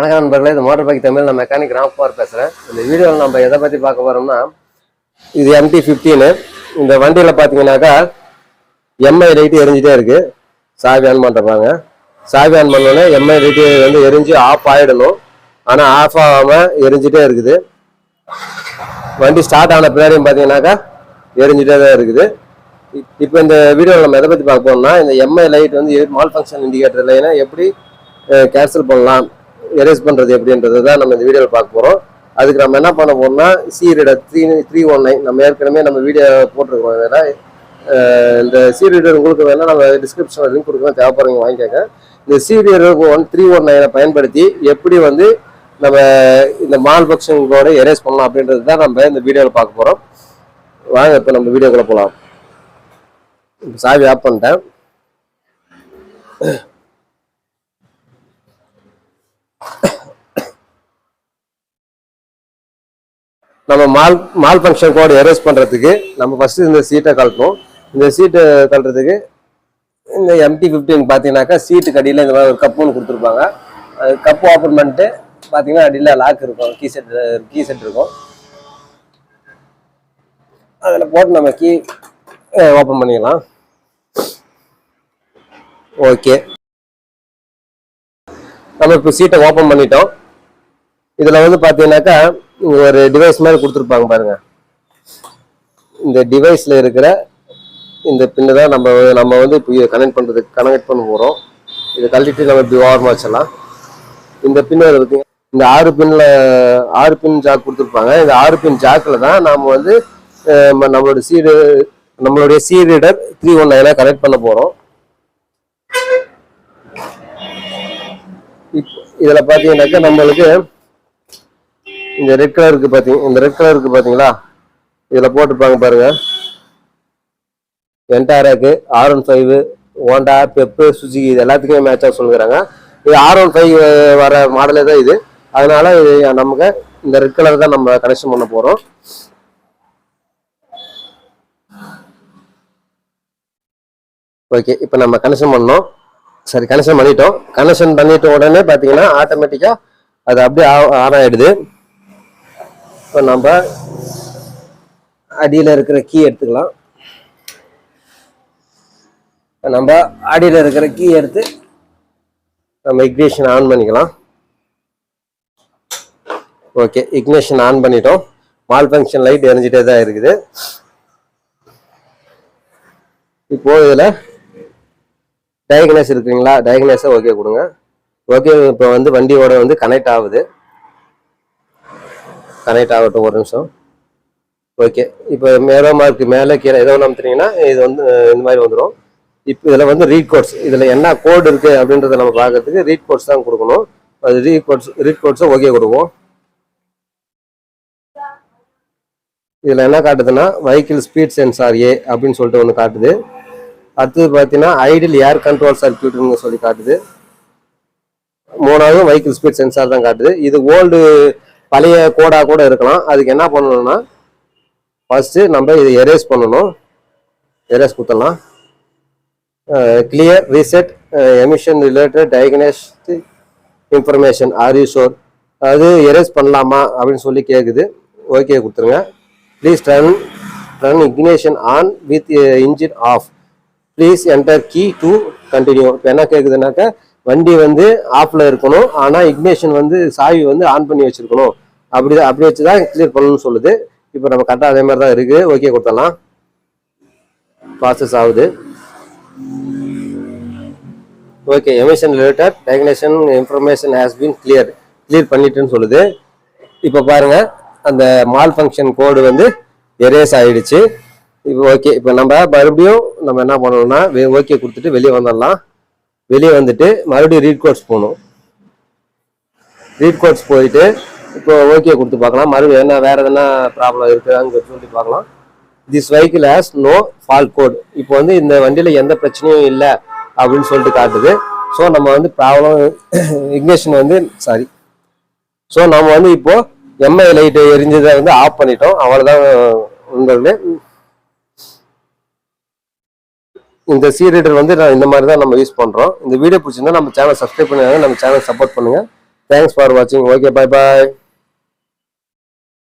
வணக்கம் நண்பர்களே இது மோட்டர் பைக் தமிழ் நான் மெக்கானிக் ராம்குமார் பேசுகிறேன் இந்த வீடியோவில் நம்ம எதை பற்றி பார்க்க போகிறோம்னா இது எம்டி ஃபிஃப்டீனு இந்த வண்டியில் பார்த்தீங்கன்னாக்கா எம்ஐ லைட்டு எரிஞ்சிட்டே இருக்குது சாவி ஆன் பண்ணுறாங்க சாவி ஆன் பண்ணோன்னே எம்ஐ லைட்டு வந்து எரிஞ்சு ஆஃப் ஆகிடணும் ஆனால் ஆஃப் ஆகாமல் எரிஞ்சிட்டே இருக்குது. வண்டி ஸ்டார்ட் ஆன பின்னாடியும் பார்த்தீங்கன்னாக்கா எரிஞ்சிட்டே தான் இருக்குது. இப்போ இந்த வீடியோவில் நம்ம எதை பற்றி பார்க்க போறோம்னா இந்த எம்ஐ லைட் வந்து மால் ஃபங்க்ஷன் இண்டிகேட்டர் இல்லைன்னா எப்படி கேன்சல் பண்ணலாம். எரேஸ் பண்ணுறது எப்படின்றது தான் நம்ம இந்த வீடியோவில் பார்க்க போகிறோம் அதுக்கு நம்ம என்ன பண்ண போகிறோம்னா C reader three three one nine நம்ம ஏற்கனவே நம்ம வீடியோ போட்டிருக்கோம் வேணா இந்த சீரீடர் உங்களுக்கு வேணால் நம்ம டிஸ்கிரிப்ஷனில் லிங்க் கொடுக்குறோம் தேவைப்படுறவங்க வாங்கிக்கோங்க. இந்த சீரியர் ஒன் த்ரீ ஒன் நைனை பயன்படுத்தி எப்படி வந்து நம்ம இந்த மால் பக்ஷங்களோட எரேஸ் பண்ணலாம் அப்படின்றது தான் நம்ம இந்த வீடியோவில் பார்க்க போகிறோம் வாங்க இப்போ நம்ம வீடியோக்குள்ளே போகலாம் இப்போ சாவி ஆப் பண்ணிட்டேன். நம்ம மால் மால் ஃபங்க்ஷன் கோடு எரேஸ் பண்ணுறதுக்கு நம்ம ஃபஸ்ட்டு இந்த சீட்டை கழட்டணும் இந்த சீட்டை கழட்டுறதுக்கு இந்த எம்டி ஃபிஃப்டின் பார்த்தீங்கன்னாக்கா சீட்டுக்கு அடியில் இந்த மாதிரி ஒரு கப்புன்னு கொடுத்துருப்பாங்க. அது கப்பு ஓப்பன் பண்ணிட்டு பார்த்தீங்கன்னா அடியில் லாக் இருக்கும். கீ செட் கீ செட் இருக்கும். அதில் போட்டு நம்ம கீ ஓப்பன் பண்ணிக்கலாம் ஓகே நம்ம இப்போ சீட்டை ஓப்பன் பண்ணிட்டோம். இதில் வந்து பார்த்தீங்கன்னாக்கா ஒரு டிவைஸ் மாதிரி கொடுத்துருப்பாங்க பாருங்க. இந்த டிவைஸில் இருக்கிற இந்த பின்னு தான் நம்ம நம்ம வந்து இப்போ கனெக்ட் பண்ணுறதுக்கு கனெக்ட் பண்ண போகிறோம் இதை கழட்டிட்டு நம்ம இப்படி ஓரமாக வச்சிடலாம். இந்த பின்னு பார்த்தீங்க இந்த ஆறு பின்ல ஆறு பின் ஜாக் கொடுத்துருப்பாங்க. இந்த ஆறு பின் ஜாக்கில் தான் நாம் வந்து நம்மளோட சீடு நம்மளுடைய சி ரீடர் த்ரீ ஒன் நைனாக கனெக்ட் பண்ண போகிறோம் இப்போ இதில் பார்த்தீங்கன்னாக்கா நம்மளுக்கு இந்த ரெட் கலர் இருக்கு பாத்தீங்க இந்த ரெட் கலர் இருக்கு பாத்தீங்களா? இதுல போட்டிருப்பாங்க பாருங்க. என்டாராக்கு R one five Honda Pep Suzuki இது எல்லாத்துக்குமே மேட்சாக சொல்லுறாங்க இது ஆர் ஒன் ஃபைவ் வர மாடலே தான் இது. அதனால இது நமக்கு இந்த ரெட் கலர் தான் நம்ம கனெக்ஷன் பண்ண போறோம். ஓகே இப்போ நம்ம கனெக்ஷன் பண்ணோம். சரி கனெக்ஷன் பண்ணிட்டோம். கனெக்ஷன் பண்ணிட்ட உடனே பார்த்தீங்கன்னா ஆட்டோமேட்டிக்காக அது அப்படியே ஆன் ஆகிடுது இப்போ நம்ம அடியில் இருக்கிற கீ எடுத்துக்கலாம். நம்ம அடியில் இருக்கிற கீ எடுத்து நம்ம இக்னேஷன் ஆன் பண்ணிக்கலாம். ஓகே இக்னேஷன் ஆன் பண்ணிட்டோம். மால் ஃபங்க்ஷன் லைட் எரிஞ்சிட்டே தான் இருக்குது. இப்போ இதில் டயக்னஸ் இருக்குங்களா? டயக்னஸை ஓகே கொடுங்க. ஓகே இப்போ வந்து வண்டியோட வந்து கனெக்ட் ஆகுது. கனெக்ட் ஆகட்டும் ஒரு நிமிஷம். ஓகே இப்போ மேலே மார்க்கு மேலே கீழே ஏதோ ஒன்று அமுத்துனீங்கன்னா இது வந்து இந்த மாதிரி வந்துடும் இப்போ இதில் வந்து ரீட் கோட்ஸ் இதில் என்ன கோட் இருக்குது அப்படின்றத நம்ம பார்க்கறதுக்கு ரீட் கோட்ஸ் தான் கொடுக்கணும். அது ரீட் கோட்ஸ் ரீட் கோட்ஸை ஓகே கொடுப்போம். இதில் என்ன காட்டுதுன்னா வெஹிக்கிள் ஸ்பீட் சென்சார் ஏ அப்படின்னு சொல்லிட்டு ஒன்று காட்டுது. அடுத்தது பார்த்தீங்கன்னா ஐடில் ஏர் கண்ட்ரோல் சர்க்கியூட்னு சொல்லி காட்டுது. மூணாவது வெஹிக்கிள் ஸ்பீட் சென்சார் தான் காட்டுது. இது ஓல்டு பழைய கோடாக கூட இருக்கலாம். அதுக்கு என்ன பண்ணணும்னா ஃபர்ஸ்ட்டு நம்ம இதை எரேஸ் பண்ணணும். எரேஸ் கொடுத்துடலாம். Clear reset emission related diagnostic information are you sure அது எரேஸ் பண்ணலாமா அப்படின்னு சொல்லி கேட்குது ஓகே கொடுத்துருங்க. Please run run ignition on with engine off please enter key to continue இப்போ என்ன கேட்குதுனாக்கா வண்டி வந்து ஆஃபில் இருக்கணும். ஆனால் இக்னேஷன் வந்து சாவி வந்து ஆன் பண்ணி வச்சிருக்கணும். அப்படி அப்படி வச்சு தான் கிளியர் பண்ணணும்னு சொல்லுது. இப்போ நம்ம கரெக்டாக அதே மாதிரி தான் இருக்குது ஓகே கொடுத்தலாம் ப்ராசஸ் ஆகுது. Okay emission related diagnostic information has been clear clear பண்ணிட்டுன்னு சொல்லுது. இப்போ பாருங்கள் அந்த மால் ஃபங்க்ஷன் கோடு வந்து எரேஸ் ஆகிடுச்சு இப்போ ஓகே இப்போ நம்ம மறுபடியும் நம்ம என்ன பண்ணணும்னா ஓகே கொடுத்துட்டு வெளியே வந்துடலாம். வெளியே வந்துட்டு மறுபடியும் ரீட் கோட்ஸ் போகணும். ரீட் கோட்ஸ் போயிட்டு இப்போ ஓகே கொடுத்து பார்க்கலாம். மறுபடியும் என்ன வேற எதனா ப்ராப்ளம் இருக்குதான்னு சொல்லி பார்க்கலாம். This vehicle has no fault code இப்போ வந்து இந்த வண்டியில் எந்த பிரச்சனையும் இல்லை அப்படின்னு சொல்லிட்டு காட்டுது. ஸோ நம்ம வந்து ப்ராப்ளம் இக்னேஷன் வந்து சாரி ஸோ நம்ம வந்து இப்போ எம்ஐ லைட்டு எரிஞ்சதை வந்து ஆஃப் பண்ணிட்டோம். அவ்வளோதான் உங்களே இந்த சீரீடர் வந்து நான் இந்த மாதிரி தான் நம்ம யூஸ் பண்ணுறோம் இந்த வீடியோ பிடிச்சிருந்தா நம்ம சேனல் சப்ஸ்கிரைப் பண்ணுங்க நம்ம சேனல் சப்போர்ட் பண்ணுங்கள் தேங்க்ஸ் ஃபார் வாட்சிங் ஓகே பாய் பாய்